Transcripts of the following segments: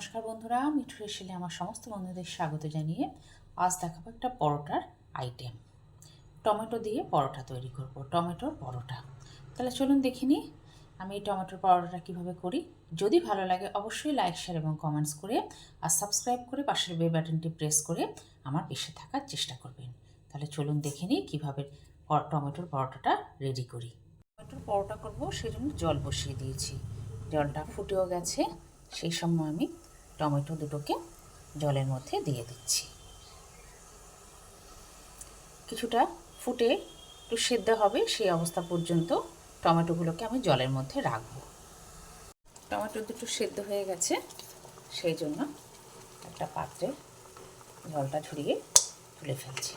নমস্কার বন্ধুরা, মিঠু রেশিলে আমার সমস্ত বন্ধুদের স্বাগত জানিয়ে আজ দেখাবো একটা পরোটার আইটেম টমেটো দিয়ে পরোটা তৈরি করব, টমেটোর পরোটা। তাহলে চলুন দেখে নিই আমি এই টমেটোর পরোটাটা কীভাবে করি। যদি ভালো লাগে অবশ্যই লাইক শেয়ার এবং কমেন্টস করে আর সাবস্ক্রাইব করে পাশের বে বাটনটি প্রেস করে আমার পেশে থাকার চেষ্টা করবেন। তাহলে চলুন দেখে নিই কীভাবে টমেটোর পরোটাটা রেডি করি। টমেটোর পরোটা করব সেই জন্য জল বসিয়ে দিয়েছি। জলটা ফুটেও গেছে, সেই সময় আমি টমেটো দুটোকে জলের মধ্যে দিয়ে দিচ্ছি। কিছুটা ফুটে একটু সেদ্ধ হবে, সেই অবস্থা পর্যন্ত টমেটোগুলোকে আমি জলের মধ্যে রাখব। টমেটো দুটো সেদ্ধ হয়ে গেছে, সেই জন্য একটা পাত্রে জলটা ঝরিয়ে তুলে ফেলছি।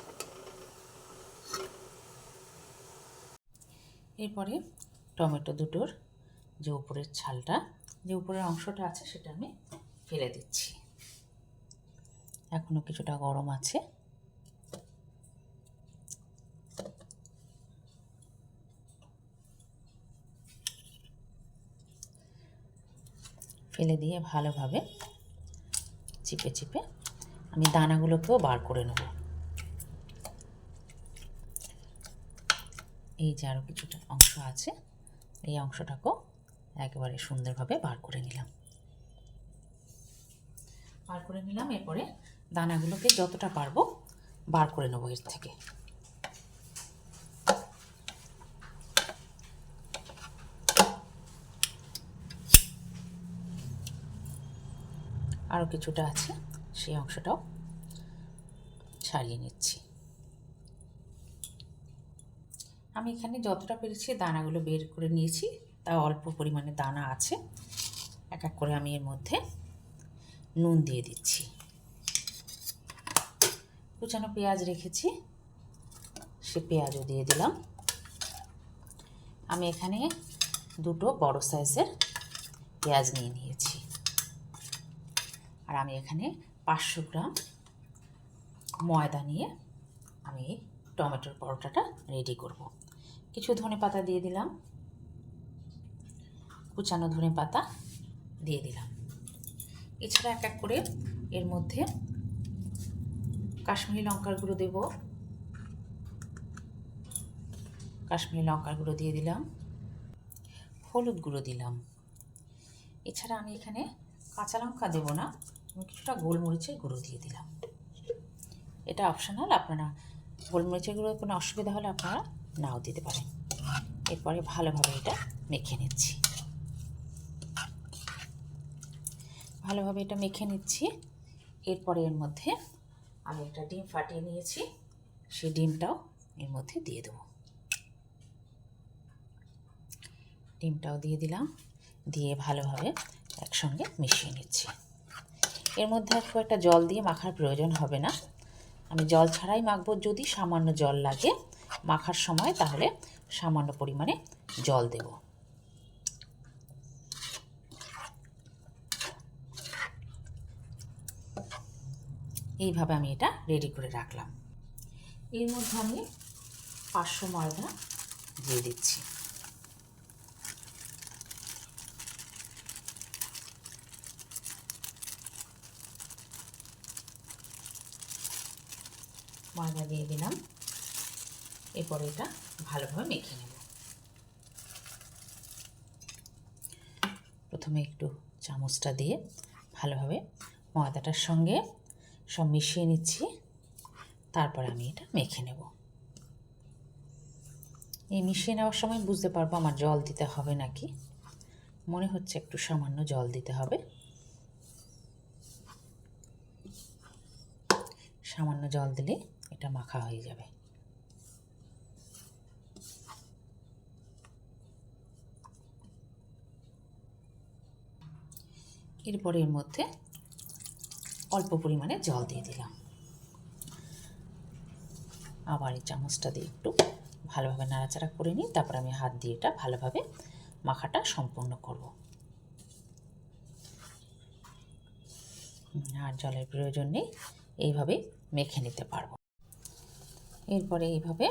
এরপরে টমেটো দুটোর যে উপরের ছালটা, যে উপরের অংশটা আছে সেটা আমি ফেলে দিচ্ছি। এখনও কিছুটা গরম আছে। ফেলে দিয়ে ভালোভাবে চিপে চিপে আমি দানাগুলোকেও বার করে নেব। এই যে আরও কিছুটা অংশ আছে, এই অংশটাকেও একেবারে সুন্দরভাবে বার করে নিলাম। বার করে নিলাম, এরপরে দানাগুলোকে যতটা পারব বার করে নেব এর থেকে। আরও কিছুটা আছে, সেই অংশটাও ছাড়িয়ে নিচ্ছি। আমি এখানে যতটা পেরেছি দানাগুলো বের করে নিয়েছি তা অল্প পরিমাণে দানা আছে। এক এক করে আমি এর মধ্যে নুন দিয়ে দিচ্ছি। কুচানো পেঁয়াজ রেখেছি, সে পেঁয়াজও দিয়ে দিলাম। আমি এখানে দুটো বড় সাইজের পেঁয়াজ নিয়ে নিয়েছি। আর আমি এখানে পাঁচশো গ্রাম ময়দা নিয়ে আমি টমেটোর পরোটাটা রেডি করব। কিছু ধনে পাতা দিয়ে দিলাম, কুচানো ধনে পাতা দিয়ে দিলাম। এছাড়া এক এক করে এর মধ্যে কাশ্মীরি লঙ্কার গুঁড়ো দেব। কাশ্মীরি লঙ্কার গুঁড়ো দিয়ে দিলাম। হলুদ গুঁড়ো দিলাম। এছাড়া আমি এখানে কাঁচা লঙ্কা দেবো না, আমি কিছুটা গোলমরিচের গুঁড়ো দিয়ে দিলাম। এটা অপশনাল, আপনারা গোলমরিচের গুঁড়ো কোনো অসুবিধা হলে আপনারা নাও দিতে পারেন। এরপরে ভালোভাবে এটা মেখে নিচ্ছি। ভালোভাবে এটা মেখে নিচ্ছি। এরপরে এর মধ্যে আমি একটা ডিম ফাটিয়ে নিয়েছি। সেই ডিমটাও এর মধ্যে দিয়ে দেবো। ডিমটাও দিয়ে দিলাম। দিয়ে ভালোভাবে একসঙ্গে মিশিয়ে নিচ্ছি। এর মধ্যে আর একটা জল দিয়ে মাখার প্রয়োজন হবে না। আমি জল ছাড়াই মাখবো। যদি সামান্য জল লাগে মাখার সময় তাহলে সামান্য পরিমাণে জল দেব। এইভাবে আমি এটা রেডি করে রাখলাম। এর মধ্যে আমি পাঁচশো ময়দা দিয়ে দিচ্ছি। ময়দা দিয়ে দিলাম। এরপরে এটা ভালোভাবে মেখে নেব। প্রথমে একটু চামচটা দিয়ে ভালোভাবে ময়দাটার সঙ্গে সব মিশিয়ে নিচ্ছি। তারপর আমি এটা মেখে নেব। এই মিশিয়ে নেওয়ার সময় বুঝতে পারব আমার জল দিতে হবে নাকি। মনে হচ্ছে একটু সামান্য জল দিতে হবে। সামান্য জল দিলে এটা মাখা হয়ে যাবে। এরপরে এর মধ্যে অল্প পরিমাণে জল দিয়ে দিলাম। আবার এই চামচটা দিয়ে একটু ভালোভাবে নাড়াচাড়া করে নিই তারপর আমি হাত দিয়ে এটা ভালোভাবে মাখাটা সম্পূর্ণ করব। আর জলের প্রয়োজন নেই এইভাবে মেখে নিতে পারব। এরপরে এইভাবে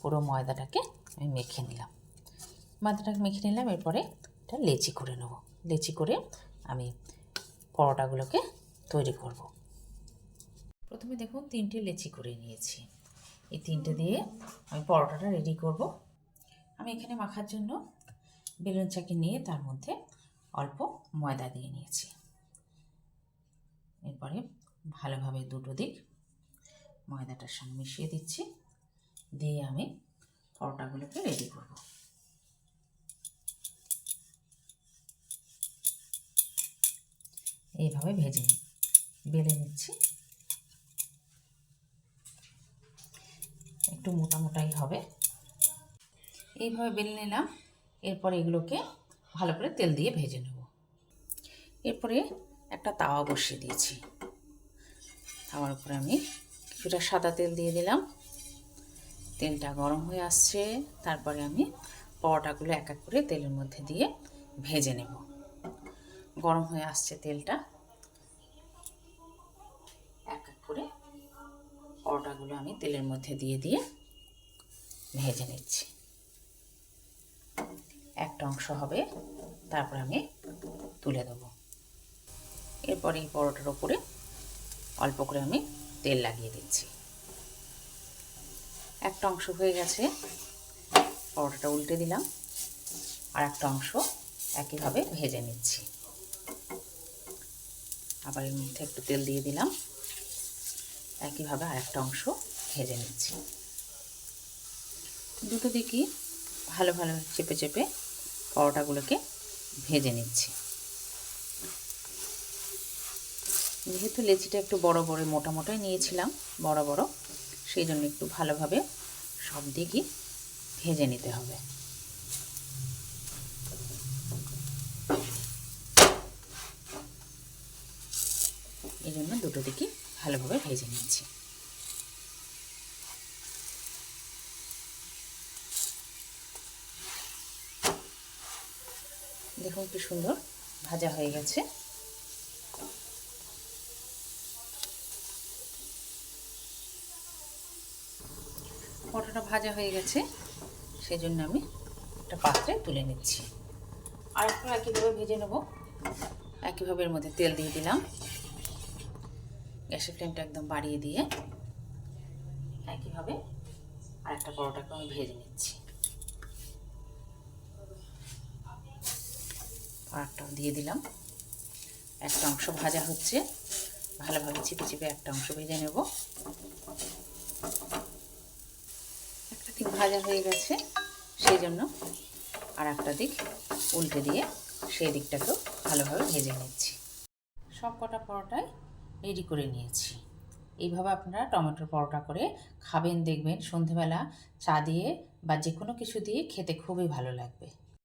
পুরো ময়দাটাকে আমি মেখে নিলাম। ময়দাটাকে মেখে নিলাম, এরপরে এটা লেচি করে নেব। লেচি করে আমি পরোটাগুলোকে তৈরি করব। প্রথমে দেখুন তিনটে লেচি করে নিয়েছি। এই তিনটে দিয়ে আমি পরোটাটা রেডি করব। আমি এখানে মাখার জন্য বেলুন চাকি নিয়ে তার মধ্যে অল্প ময়দা দিয়ে নিয়েছি। এরপরে ভালোভাবে দুটো দিক ময়দাটার সঙ্গে মিশিয়ে দিচ্ছি। দিয়ে আমি পরোটাগুলোকে রেডি করব। এইভাবে ভেজে নিই বেলে নিচ্ছি। একটু মোটা মোটাই হবে। এইভাবে বেলে নিলাম। এরপরে এগুলোকে ভালো করে তেল দিয়ে ভেজে নেব। এরপরে একটা তাওয়া বসিয়ে দিয়েছি। তাওয়ার উপরে আমি কিছুটা সাদা তেল দিয়ে দিলাম। তেলটা গরম হয়ে আসছে। তারপরে আমি পরোটাগুলো এক এক করে তেলের মধ্যে দিয়ে ভেজে নেব। গরম হয়ে আসছে তেলটা এক এক করে পরোটাগুলো আমি তেলের মধ্যে দিয়ে দিয়ে ভেজে নিচ্ছি। একটা অংশ হবে, তারপর আমি তুলে দেবো। এরপরে এই পরোটার ওপরে অল্প করে আমি তেল লাগিয়ে দিচ্ছি। একটা অংশ হয়ে গেছে, পরোটাটা উল্টে দিলাম, আর একটা অংশ একইভাবে ভেজে নিচ্ছি। আবার এর মধ্যে একটু তেল দিয়ে দিলাম। একইভাবে আর একটা অংশ ভেজে নিচ্ছি। দুটো দিকই ভালো ভালো চেপে চেপে পরোটাগুলোকে ভেজে নিচ্ছি। যেহেতু লেচিটা একটু বড় বড়, মোটা মোটাই নিয়েছিলাম, বড় বড়, সেই জন্য একটু ভালোভাবে সব দিকই ভেজে নিতে হবে। এই জন্য দুটো দিকই ভালোভাবে ভেজে নিচ্ছি। দেখুন কি সুন্দর ভাজা হয়ে গেছে। পরোটাটা ভাজা হয়ে গেছে সেই জন্য আমি একটা পাত্রে তুলে নিচ্ছি। আর একটু একইভাবে ভেজে নেব। একইভাবে এর মধ্যে তেল দিয়ে দিলাম। গ্যাসের ফ্লেমটা একদম বাড়িয়ে দিয়ে একইভাবে আর একটা পরোটাকে আমি ভেজে নিচ্ছি। আরেকটা দিয়ে দিলাম। একটা অংশ ভাজা হচ্ছে। ভালোভাবে চিপে চিপে একটা অংশ ভেজে নেব। একটা দিক ভাজা হয়ে গেছে, সেই জন্য আর একটা দিক উল্টে দিয়ে সেই দিকটাকেও ভালোভাবে ভেজে নিচ্ছি। সব কটা পরোটাই রেডি করে নিয়েছি। এইভাবে আপনারা টমেটোর পরোটা করে খাবেন, দেখবেন সন্ধেবেলা চা দিয়ে বা যে কোনো কিছু দিয়ে খেতে খুবই ভালো লাগবে।